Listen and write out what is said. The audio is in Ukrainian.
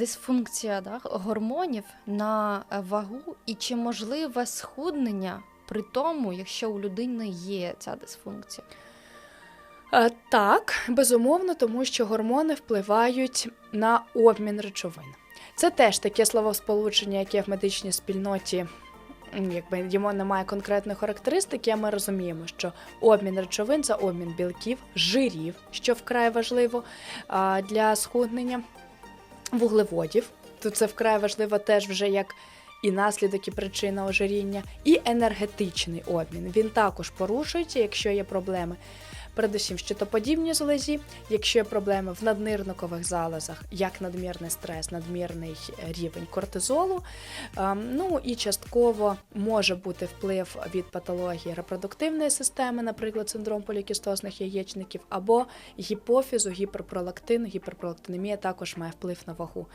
дисфункція да, гормонів на е, вагу і чи можливе схуднення при тому, якщо у людини є ця дисфункція? Е, Так, безумовно, тому що гормони впливають на обмін речовин. Це теж таке словосполучення, яке в медичній спільноті. Якби йому немає конкретної характеристики, а ми розуміємо, що обмін речовин це обмін білків, жирів, що вкрай важливо для схуднення, вуглеводів. То це вкрай важливо теж вже як і наслідок, і причина ожиріння, і енергетичний обмін. Він також порушується, якщо є проблеми передусім щитоподібній залозі, якщо є проблеми в наднирникових залозах, як надмірний стрес, надмірний е, рівень кортизолу. Ем, Ну і частково може бути вплив від патології репродуктивної системи, наприклад, синдром полікістозних яєчників, або гіпофізу, гіперпролактин, гіперпролактинемія також має вплив на вагу.